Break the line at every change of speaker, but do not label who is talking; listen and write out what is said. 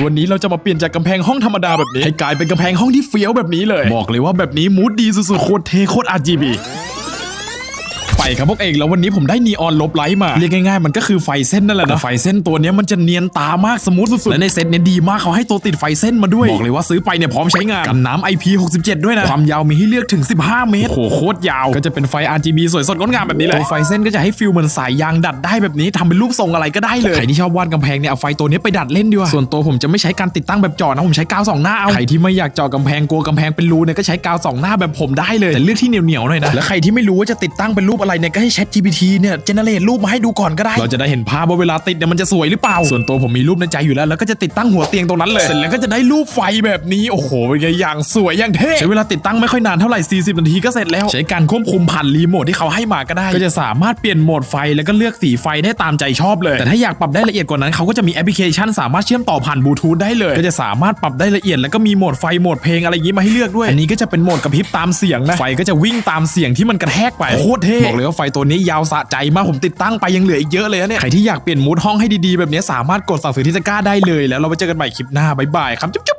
ววันนี้เราจะมาเปลี่ยนจากกำแพงห้องธรรมดาแบบนี้ให้กลายเป็นกำแพงห้องที่เฟี้ยวแบบนี้เลย บอกเลยว่าแบบนี้มูดดีสุดๆโคตรเท่โคตร RGB ไปครับพวกเอกแล้ววันนี้ผมได้นีออนลบไลท์มาเรียกง่ายๆมันก็คือไฟเส้นนั่นแหละนะแต่ไฟเส้นตัวเนี้ยมันจะเนียนตามากสมูทสุดๆและในเซ็ตเนี้ยดีมากเขาให้ตัวติดไฟเส้นมาด้วยบอกเลยว่าซื้อไปเนี่ยพร้อมใช้งานกันน้ำ IP67 ด้วยนะความยาวมีให้เลือกถึง 15 เมตรโอ้โหโคตรยาว ก็จะเป็นไฟ RGB สวยสดงดงามแบบนี้เลยตัวไฟเส้นก็จะให้ฟิลเหมือนสายยางดัดได้แบบนี้ทำเป็นรูปทรงอะไรก็ได้เลยใครที่ชอบวาดกำแพงเนี่ยเอาไฟตัวนี้ไปดัดเล่นดีกว่าส่วนตัวผมจะไม่ใช้การติดตั้งแบบเจาะนะผมใช้กาวสองหน้าเอาใครที่ไม่อยากเจาะกำแพงกลัวกำแพงเป็นรูเนี่ยก็ใช้กาวสองหน้าแบบผมได้เลยแต่เลือกที่เหนียวๆหน่อยนะและใครที่ไม่รู้ว่าจะติดตั้งเป็นรูปอะไรเนี่ยก็ให้ Chat GPT เนี่ยเจเนเรตรูปมาให้ดูก่อนก็ได้ เราจะได้เห็นภาพว่าเวลาติดเนี่ยมันจะสวยหรือเปล่า ส่วนตัวผมมีรูปในใจอยู่แล้ว แล้วก็จะติดตั้งหัวเตียงตรงนั้นเลย เสร็จแล้วก็จะได้รูปไฟแบบนี้ โอ้โหเป็นไงอย่างสวยอย่างเท่ ใช้เวลาติดตั้งไม่ค่อยนานเท่าไหร่ 40 นาทีก็เสร็จแล้ว ใช้การควบคุมผ่านรีโมทที่เขาให้มาก็ได้ ก็จะสามารถเปลี่ยนโหมดไฟแล้วก็เลือกสีไฟได้ตามใจชอบเลย แต่ถ้าอยากปรับได้ละเอียดกว่านั้นเขาก็จะมีแอปพลิเคชัน สามารถเชื่อมต่อผ่านบลูทูธได้เลย ก็จะสามารถปรับได้ละเอียดแล้วก็มีโหมดไฟโหมดเพลงอะไรอย่างนี้มาให้เลือกด้วย อันนี้ก็จะเป็นโหมดกระพริบตามเสียงนะ ไฟก็จะวิ่งตามเสียงที่มันกระแทกไปโคตรเท่บอกเลยว่าไฟตัวนี้ยาวสะใจมากผมติดตั้งไปยังเหลืออีกเยอะเลยนะเนี่ยใครที่อยากเปลี่ยนมูดห้องให้ดีๆแบบนี้สามารถกดสั่งซื้อที่ตะกร้าได้เลยแล้วเราไปเจอกันใหม่คลิปหน้าบ๊ายบายครับจุ๊บ